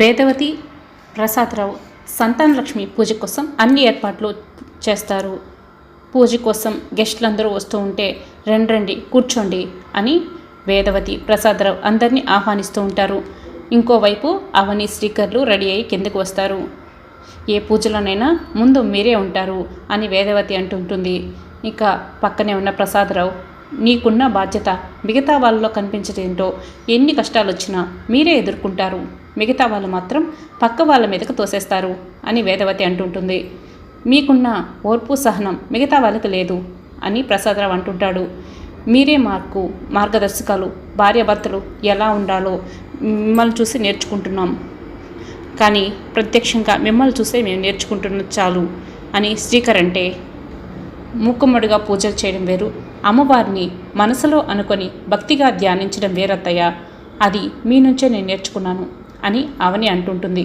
వేదవతి ప్రసాదరావు సంతానలక్ష్మి పూజ కోసం అన్ని ఏర్పాట్లు చేస్తారు. పూజ కోసం గెస్టులందరూ వస్తూ ఉంటే రండి రండి కూర్చోండి అని వేదవతి ప్రసాదరావు అందరినీ ఆహ్వానిస్తూ ఉంటారు. ఇంకోవైపు అవని శ్రీకర్లు రెడీ అయ్యి కిందకు వస్తారు. ఏ పూజలోనైనా ముందు మీరే ఉంటారు అని వేదవతి అంటుంటుంది. ఇక పక్కనే ఉన్న ప్రసాదరావు నీకున్న బాధ్యత మిగతా వాళ్ళలో కనిపించదేంటో ఎన్ని కష్టాలు వచ్చినా మీరే ఎదుర్కొంటారు. మిగతా వాళ్ళు మాత్రం పక్క వాళ్ళ మీదకు తోసేస్తారు అని వేదవతి అంటుంటుంది. మీకున్న ఓర్పు సహనం మిగతా వాళ్ళకి లేదు అని ప్రసాదరావు అంటుంటాడు. మీరే మాకు మార్గదర్శకాలు భార్యాభర్తలు ఎలా ఉండాలో మిమ్మల్ని చూసి నేర్చుకుంటున్నాం. కానీ ప్రత్యక్షంగా మిమ్మల్ని చూసే మేము నేర్చుకుంటున్న చాలు అని శ్రీకర్ అంటే మూకుమ్మడిగా పూజలు చేయడం వేరు. అమ్మవారిని మనసులో అనుకొని భక్తిగా ధ్యానించడం వేరత్తయ్య. అది మీ నుంచే నేను నేర్చుకున్నాను. అని అవని అంటుంటుంది.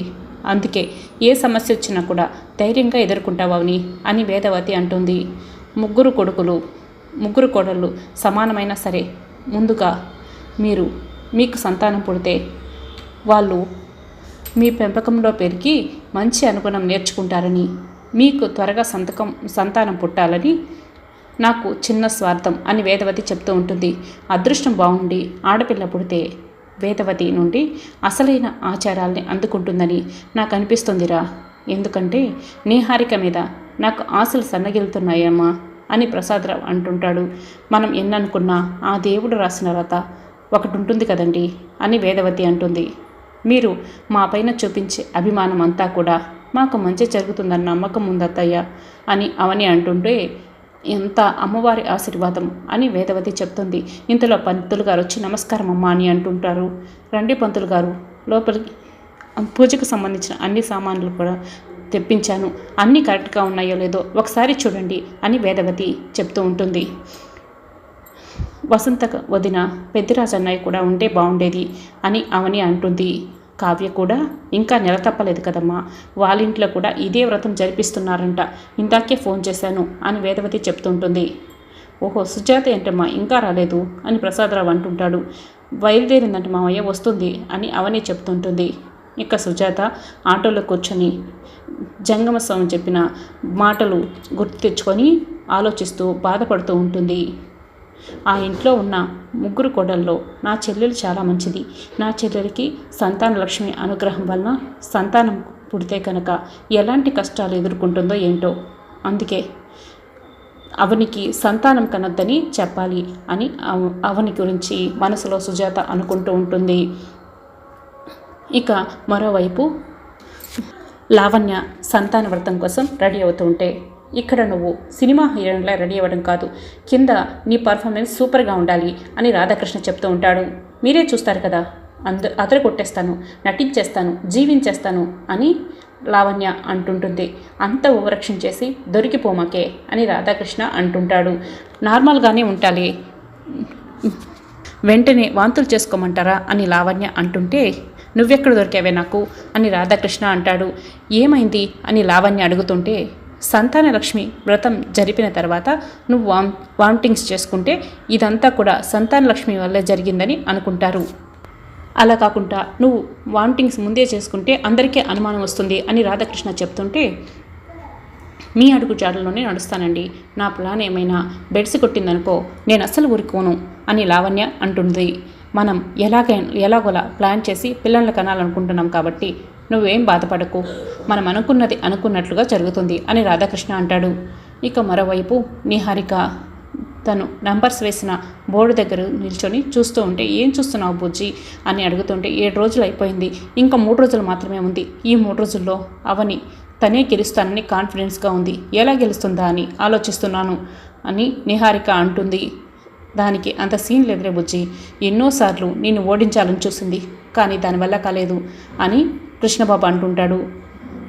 అందుకే ఏ సమస్య వచ్చినా కూడా ధైర్యంగా ఎదుర్కొంటావు అవని అని వేదవతి అంటుంది. ముగ్గురు కొడుకులు ముగ్గురు కోడళ్ళు సమానమైనా సరే ముందుగా మీరు మీకు సంతానం పుడితే వాళ్ళు మీ పెంపకంలో పెరిగి మంచి అనుగుణం నేర్చుకుంటారని మీకు త్వరగా సంతకం సంతానం పుట్టాలని నాకు చిన్న స్వార్థం అని వేదవతి చెప్తూ ఉంటుంది. అదృష్టం బాగుండి ఆడపిల్ల పుడితే వేదవతి నుండి అసలైన ఆచారాల్ని అందుకుంటుందని నాకు అనిపిస్తుందిరా ఎందుకంటే నీహారిక మీద నాకు ఆశలు సన్నగిలుతున్నాయమ్మా అని ప్రసాదరావు అంటుంటాడు. మనం ఎన్ననుకున్నా ఆ దేవుడు రాసిన రత ఒకటి ఉంటుంది కదండి అని వేదవతి అంటుంది. మీరు మా పైన చూపించే అభిమానం అంతా కూడా మాకు మంచి జరుగుతుందన్న నమ్మకం ఉందత్తయ్య అని అవని అంటుంటే ఎంత అమ్మవారి ఆశీర్వాదం అని వేదవతి చెప్తుంది. ఇంతలో పంతులు గారు వచ్చి నమస్కారం అమ్మా అని అంటుంటారు. రండి పంతులు గారు లోపలికి పూజకు సంబంధించిన అన్ని సామాన్లు కూడా తెప్పించాను. అన్నీ కరెక్ట్గా ఉన్నాయో లేదో ఒకసారి చూడండి అని వేదవతి చెప్తూ ఉంటుంది. వసంత వదిన పెద్దిరాజన్నయ్య కూడా ఉంటే బాగుండేది అని అవని అంటుంది. కావ్య కూడా ఇంకా నెల తప్పలేదు కదమ్మా. వాళ్ళ ఇంట్లో కూడా ఇదే వ్రతం జరిపిస్తున్నారంట. ఇందాకే ఫోన్ చేశాను అని వేదవతి చెప్తుంటుంది. ఓహో సుజాత ఏంటమ్మా ఇంకా రాలేదు అని ప్రసాదరావు అంటుంటాడు. బయలుదేరిందంట మామయ్య వస్తుంది అని అవనే చెప్తుంటుంది. ఇక సుజాత ఆటోలో కూర్చొని జంగమ స్వామి చెప్పిన మాటలు గుర్తు తెచ్చుకొని ఆలోచిస్తూ బాధపడుతూ ఉంటుంది. ఆ ఇంట్లో ఉన్న ముగ్గురు కోడల్లో నా చెల్లెలు చాలా మంచిది. నా చెల్లెలికి సంతాన లక్ష్మి అనుగ్రహం వలన సంతానం పుడితే కనుక ఎలాంటి కష్టాలు ఎదుర్కొంటుందో ఏంటో అందుకే అవనికి సంతానం కనొద్దని చెప్పాలి అని అవ- అవని గురించి మనసులో సుజాత అనుకుంటూ ఉంటుంది. ఇక మరోవైపు లావణ్య సంతాన వ్రతం కోసం రెడీ అవుతూ ఉంటే ఇక్కడ నువ్వు సినిమా హీరోయిన్లా రెడీ అవ్వడం కాదు. కింద నీ పర్ఫార్మెన్స్ సూపర్గా ఉండాలి అని రాధాకృష్ణ చెప్తూ ఉంటాడు. మీరే చూస్తారు కదా? అంద అదర కొట్టేస్తాను నటించేస్తాను జీవించేస్తాను అని లావణ్య అంటుంటుంది. అంత ఓవరక్షణ చేసి దొరికిపోమాకే అని రాధాకృష్ణ అంటుంటాడు. నార్మల్గానే ఉండాలి వెంటనే వాంతులు చేసుకోమంటారా అని లావణ్య అంటుంటే నువ్వెక్కడ దొరికావే నాకు అని రాధాకృష్ణ అంటాడు. ఏమైంది అని లావణ్య అడుగుతుంటే సంతానలక్ష్మి వ్రతం జరిపిన తర్వాత నువ్వు వామ్ వామిటింగ్స్ చేసుకుంటే ఇదంతా కూడా సంతానలక్ష్మి వల్లే జరిగిందని అనుకుంటారు. అలా కాకుండా నువ్వు వామిటింగ్స్ ముందే చేసుకుంటే అందరికీ అనుమానం వస్తుంది అని రాధాకృష్ణ చెప్తుంటే మీ అడుగు జాడలోనే నడుస్తానండి. నా ప్లాన్ ఏమైనా బెడ్స్ కొట్టిందనుకో నేను అస్సలు ఊరుకోను అని లావణ్య అంటుంది. మనం ఎలాగైనా ఎలాగోలా ప్లాన్ చేసి పిల్లల్ని కనాలనుకుంటున్నాం కాబట్టి నువ్వేం బాధపడకు. మనం అనుకున్నది అనుకున్నట్లుగా జరుగుతుంది అని రాధాకృష్ణ అంటాడు. ఇక మరోవైపు నిహారిక తను నంబర్స్ వేసిన బోర్డు దగ్గర నిల్చొని చూస్తూ ఉంటే ఏం చూస్తున్నావు బుజ్జి? అని అడుగుతుంటే ఏడు రోజులు అయిపోయింది. ఇంకా మూడు రోజులు మాత్రమే ఉంది. ఈ మూడు రోజుల్లో అవని తనే గెలుస్తానని కాన్ఫిడెన్స్గా ఉంది. ఎలా గెలుస్తుందా అని ఆలోచిస్తున్నాను అని నిహారిక అంటుంది. దానికి అంత సీన్ లేదురే బుజ్జి. ఎన్నోసార్లు నేను ఓడించాలని చూసింది. కానీ దానివల్ల కాలేదు అని కృష్ణబాబు అంటుంటాడు.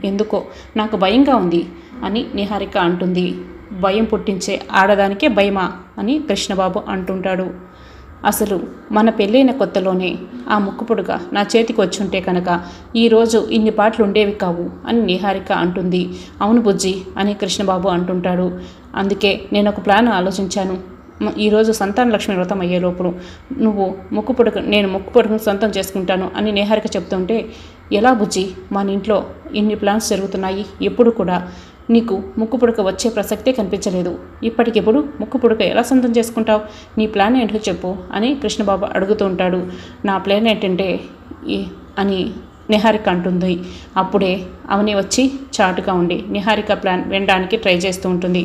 ఎందుకో? నాకు భయంగా ఉంది అని నిహారిక అంటుంది. భయం పుట్టించే ఆడదానికే భయమా? అని కృష్ణబాబు అంటుంటాడు. అసలు మన పెళ్ళైన కొత్తలోనే ఆ ముక్కుపుడుగా నా చేతికి వచ్చుంటే కనుక ఈరోజు ఇన్ని పాటలు ఉండేవి కావు అని నిహారిక అంటుంది. అవును బుజ్జి అని కృష్ణబాబు అంటుంటాడు. అందుకే నేను ఒక ప్లాన్ ఆలోచించాను. ఈరోజు సంతాన లక్ష్మి వ్రతం అయ్యే లోపుడు నువ్వు ముక్కు పుడక నేను ముక్కు పుడకను సొంతం చేసుకుంటాను అని నేహారిక చెప్తుంటే ఎలా బుజ్జి మన ఇంట్లో ఇన్ని ప్లాన్స్ జరుగుతున్నాయి ఎప్పుడు కూడా నీకు ముక్కు పుడక వచ్చే ప్రసక్తే కనిపించలేదు. ఇప్పటికెప్పుడు ముక్కు పుడక ఎలా సొంతం చేసుకుంటావు నీ ప్లాన్ ఏంటో చెప్పు అని కృష్ణబాబు అడుగుతూ ఉంటాడు. నా ప్లాన్ ఏంటంటే అని నిహారిక అంటుంది. అప్పుడే అవని వచ్చి చాటుగా ఉండి నిహారిక ప్లాన్ వినడానికి ట్రై చేస్తూ ఉంటుంది.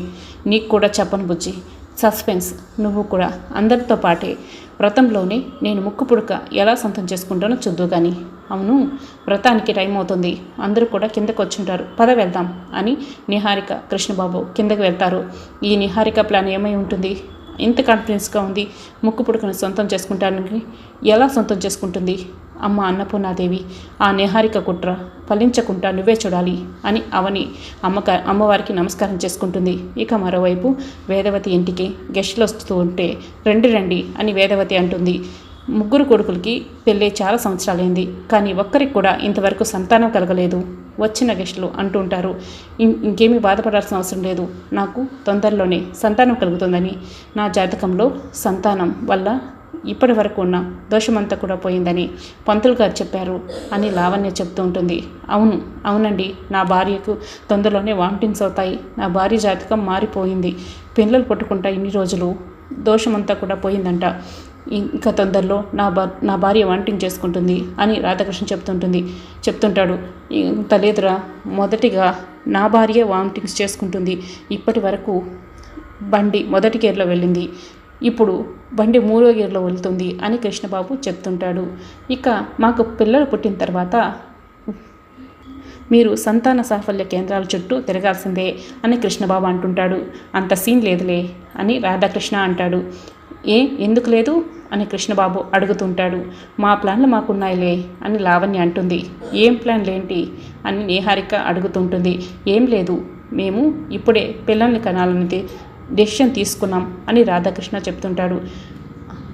నీకు కూడా చెప్పను బుజ్జి సస్పెన్స్ నువ్వు కూడా అందరితో పాటే వ్రతంలోనే నేను ముక్కు పుడక ఎలా సొంతం చేసుకుంటానో చూద్దు కానీ అవును వ్రతానికి టైం అవుతుంది. అందరూ కూడా కిందకు వచ్చుంటారు. పద వెళ్దాం అని నిహారిక కృష్ణబాబు కిందకి వెళ్తారు. ఈ నిహారిక ప్లాన్ ఏమై ఉంటుంది? ఇంత కాన్ఫిడెన్స్గా ఉంది ముక్కు పుడకను సొంతం చేసుకుంటానికి ఎలా సొంతం చేసుకుంటుంది? అమ్మ అన్నపూర్ణాదేవి ఆ నిహారిక కుట్ర ఫలించకుండా నువ్వే చూడాలి అని అవని అమ్మక అమ్మవారికి నమస్కారం చేసుకుంటుంది. ఇక మరోవైపు వేదవతి ఇంటికి గెస్టులు వస్తూ ఉంటే రండి రండి అని వేదవతి అంటుంది. ముగ్గురు కొడుకులకి పెళ్ళే చాలా సంవత్సరాలైంది కానీ ఒక్కరికి కూడా ఇంతవరకు సంతానం కలగలేదు. వచ్చిన గెస్టులు అంటూ ఉంటారు ఇంకేమీ బాధపడాల్సిన అవసరం లేదు. నాకు తొందరలోనే సంతానం కలుగుతుందని. నా జాతకంలో సంతానం వల్ల ఇప్పటి వరకు ఉన్న దోషమంతా కూడా పోయిందని పంతులు గారు చెప్పారు అని లావణ్య చెప్తూ ఉంటుంది. అవును అవునండి. నా భార్యకు తొందరలోనే వామిటింగ్స్ అవుతాయి. నా భార్య జాతకం మారిపోయింది. పిల్లలు పుట్టుకుంటా ఇన్ని రోజులు దోషమంతా కూడా పోయిందంట. ఇంకా తొందరలో నా భా నా భార్య వాంటింగ్ చేసుకుంటుంది అని రాధాకృష్ణ చెప్తుంటుంది. చెప్తుంటాడు ఇంత లేదురా. మొదటిగా నా భార్య వామిటింగ్స్ చేసుకుంటుంది. ఇప్పటి వరకు బండి మొదటి గేర్లో వెళ్ళింది. ఇప్పుడు బండి మూడో గేర్లో వెళ్తుంది అని కృష్ణబాబు చెప్తుంటాడు. ఇక మాకు పిల్లలు పుట్టిన తర్వాత మీరు సంతాన సాఫల్య కేంద్రాల చుట్టూ తిరగాల్సిందే అని కృష్ణబాబు అంటుంటాడు. అంత సీన్ లేదులే అని రాధాకృష్ణ అంటాడు. ఏ ఎందుకు లేదు? అని కృష్ణబాబు అడుగుతుంటాడు. మా ప్లాన్లు మాకున్నాయిలే అని లావణ్య అంటుంది. ఏం ప్లాన్లేంటి అని నేహారిక అడుగుతుంటుంది. ఏం లేదు. మేము ఇప్పుడే పిల్లల్ని కనాలని డెసిషన్ తీసుకున్నాం అని రాధాకృష్ణ చెప్తుంటాడు.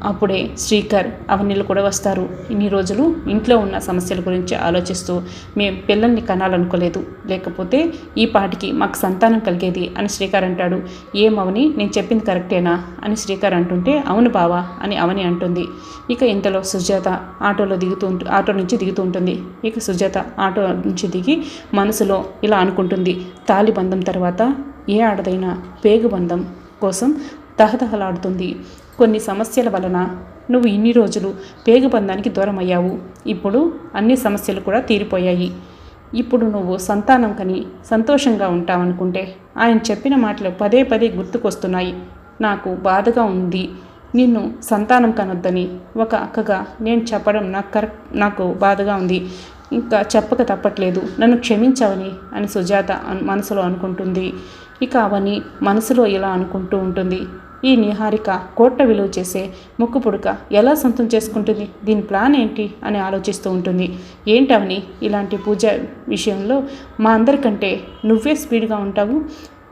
అప్పుడే శ్రీకర్ అవన్నీలు కూడా వస్తారు. ఇన్ని రోజులు ఇంట్లో ఉన్న సమస్యల గురించి ఆలోచిస్తూ మేము పిల్లల్ని కనాలనుకోలేదు. లేకపోతే ఈ పాటికి మాకు సంతానం కలిగేది అని శ్రీకర్ అంటాడు. ఏమవని నేను చెప్పింది కరెక్టేనా? అని శ్రీకర్ అంటుంటే అవును బావా అని అవని అంటుంది. ఇక ఇంతలో సుజాత ఆటోలో దిగుతూ ఆటో నుంచి దిగుతూ ఉంటుంది. ఇక సుజాత ఆటో నుంచి దిగి మనసులో ఇలా అనుకుంటుంది. తాలిబంధం తర్వాత ఏ ఆడదైనా పేగుబంధం కోసం తహతహలాడుతుంది. కొన్ని సమస్యల వలన నువ్వు ఇన్ని రోజులు పేగుబంధానికి దూరం అయ్యావు ఇప్పుడు అన్ని సమస్యలు కూడా తీరిపోయాయి. ఇప్పుడు నువ్వు సంతానం కని సంతోషంగా ఉంటావనుకుంటే ఆయన చెప్పిన మాటలు పదే పదే గుర్తుకొస్తున్నాయి. నాకు బాధగా ఉంది. నిన్ను సంతానం కనొద్దని ఒక అక్కగా నేను చెప్పడం నాకు కరెక్ట్ నాకు బాధగా ఉంది. ఇంకా చెప్పక తప్పట్లేదు. నన్ను క్షమించవని అని సుజాత మనసులో అనుకుంటుంది. ఇక అవని మనసులో ఇలా అనుకుంటూ ఉంటుంది. ఈ నిహారిక కోట్ల విలువ చేసే ముక్కు పుడక ఎలా సొంతం చేసుకుంటుంది? దీని ప్లాన్ ఏంటి? అని ఆలోచిస్తూ ఉంటుంది. ఏంటవని ఇలాంటి పూజ విషయంలో మా అందరికంటే నువ్వే స్పీడ్గా ఉంటావు.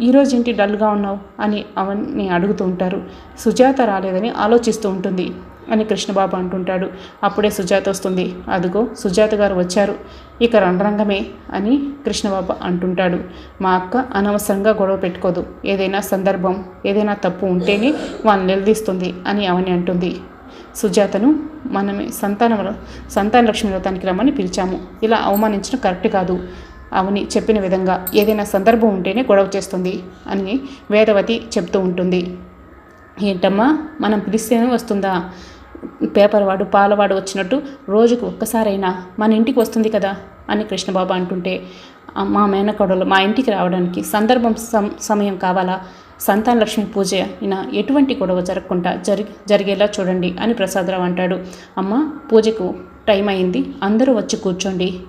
ఈరోజు ఏంటి డల్గా ఉన్నావు? అని అవన్నీ అడుగుతూ ఉంటారు. సుజాత రాలేదని ఆలోచిస్తూ ఉంటుంది. అని కృష్ణబాబు అంటుంటాడు. అప్పుడే సుజాత వస్తుంది. అదిగో సుజాత గారు వచ్చారు. ఇక రణరంగమే అని కృష్ణబాబు అంటుంటాడు. మా అక్క అనవసరంగా గొడవ పెట్టుకోదు. ఏదైనా సందర్భం ఏదైనా తప్పు ఉంటేనే వాళ్ళని నిలదీస్తుంది అని అవని అంటుంది. సుజాతను మనమే సంతాన సంతాన లక్ష్మి వ్రతానికి రమ్మని పిలిచాము. ఇలా అవమానించడం కరెక్ట్ కాదు. అవని చెప్పిన విధంగా ఏదైనా సందర్భం ఉంటేనే గొడవ చేస్తుంది అని వేదవతి చెప్తూ ఉంటుంది. ఏంటమ్మా మనం పిలిస్తేనే వస్తుందా? పేపర్ వాడు పాలవాడు వచ్చినట్టు రోజుకు ఒక్కసారైనా మన ఇంటికి వస్తుంది కదా అని కృష్ణబాబు అంటుంటే మా మేనకోడలు మా ఇంటికి రావడానికి సందర్భం సం- సమయం కావాలా? సంతాన లక్ష్మి పూజ అయినా ఎటువంటి గొడవ జరగకుండా జరి జరిగేలా చూడండి అని ప్రసాదరావు అంటాడు. అమ్మ పూజకు టైం అయింది అందరూ వచ్చి కూర్చోండి.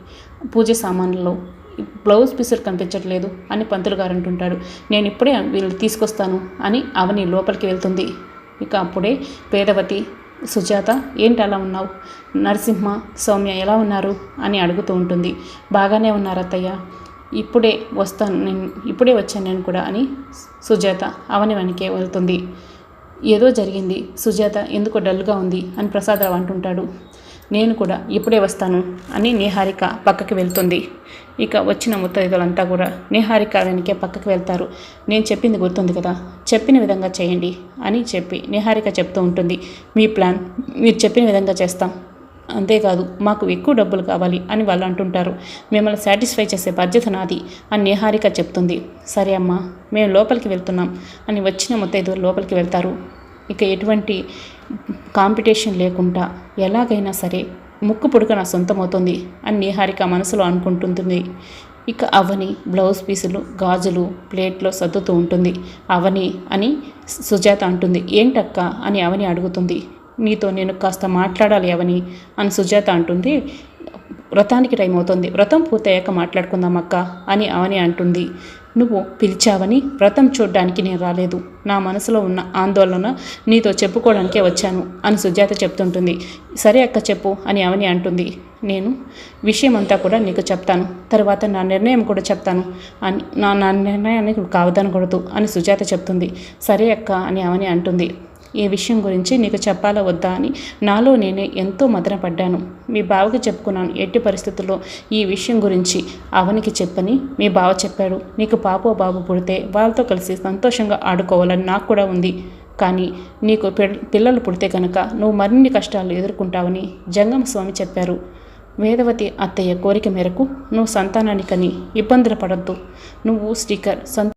పూజ సామాన్లలో బ్లౌజ్ పీసులు కనిపించట్లేదు అని పంతులు గారు అంటుంటాడు. నేను ఇప్పుడే వీళ్ళు తీసుకొస్తాను అని అవని లోపలికి వెళ్తుంది. ఇక అప్పుడే పేదవతి సుజాత ఏంటి అలా ఉన్నావు? నరసింహ సౌమ్య ఎలా ఉన్నారు? అని అడుగుతూ ఉంటుంది. బాగానే ఉన్నారు అత్తయ్య ఇప్పుడే వస్తాను నేను ఇప్పుడే వచ్చాను నేను కూడా అని సుజాత అవని వెనకే వెళ్తుంది. ఏదో జరిగింది. సుజాత ఎందుకో డల్గా ఉంది అని ప్రసాదరావు అంటుంటాడు. నేను కూడా ఇప్పుడే వస్తాను అని నిహారిక పక్కకి వెళ్తుంది. ఇక వచ్చిన ముత్తైదులంతా కూడా నిహారిక వెనకే పక్కకి వెళ్తారు. నేను చెప్పింది గుర్తుంది కదా చెప్పిన విధంగా చేయండి అని చెప్పి నిహారిక చెప్తూ ఉంటుంది. మీ ప్లాన్ మీరు చెప్పిన విధంగా చేస్తాం. అంతేకాదు మాకు ఎక్కువ డబ్బులు కావాలి అని వాళ్ళు అంటుంటారు. మిమ్మల్ని సాటిస్ఫై చేసే బాధ్యత నాది అని నిహారిక చెప్తుంది. సరే అమ్మా మేము లోపలికి వెళ్తున్నాం అని వచ్చిన ముత్తైదువులు లోపలికి వెళ్తారు. ఇక ఎటువంటి కాంపిటీషన్ లేకుండా ఎలాగైనా సరే ముక్కు పుడక నా సొంతమవుతుంది అని నిహారిక మనసులో అనుకుంటుంది ఇక అవని బ్లౌజ్ పీసులు గాజులు ప్లేట్లో సర్దుతూ ఉంటుంది. అవని అని సుజాత అంటుంది. ఏంటక్క అని అవని అడుగుతుంది. నీతో నేను కాస్త మాట్లాడాలి అవని అని సుజాత అంటుంది. వ్రతానికి టైం అవుతుంది. వ్రతం పూర్తయ్యాక మాట్లాడుకుందాం అక్క అని అవని అంటుంది. నువ్వు పిలిచావని వ్రతం చూడ్డానికి నేను రాలేదు. నా మనసులో ఉన్న ఆందోళన నీతో చెప్పుకోవడానికే వచ్చాను అని సుజాత చెప్తుంటుంది. సరే అక్క చెప్పు అని అవని అంటుంది. నేను విషయం అంతా కూడా నీకు చెప్తాను. తర్వాత నా నిర్ణయం కూడా చెప్తాను. అని నా నా నిర్ణయాన్ని కావదనకూడదు అని సుజాత చెప్తుంది. సరే అక్క అని అవని అంటుంది. ఈ విషయం గురించి నీకు చెప్పాలా వద్దా అని? నాలో నేనే ఎంతో మదనపడ్డాను. మీ బావకి చెప్పుకున్నాను. ఎట్టి పరిస్థితుల్లో ఈ విషయం గురించి అవనికి చెప్పని మీ బావ చెప్పాడు. నీకు పాపో బాబు పుడితే వాళ్ళతో కలిసి సంతోషంగా ఆడుకోవాలని నాకు కూడా ఉంది. కానీ నీకు పిల్లలు పుడితే కనుక నువ్వు మరిన్ని కష్టాలు ఎదుర్కొంటావని జంగమ స్వామి చెప్పారు. వేదవతి అత్తయ్య కోరిక మేరకు నువ్వు సంతానానికని ఇబ్బందులు పడద్దు. నువ్వు స్టిక్కర్ సంత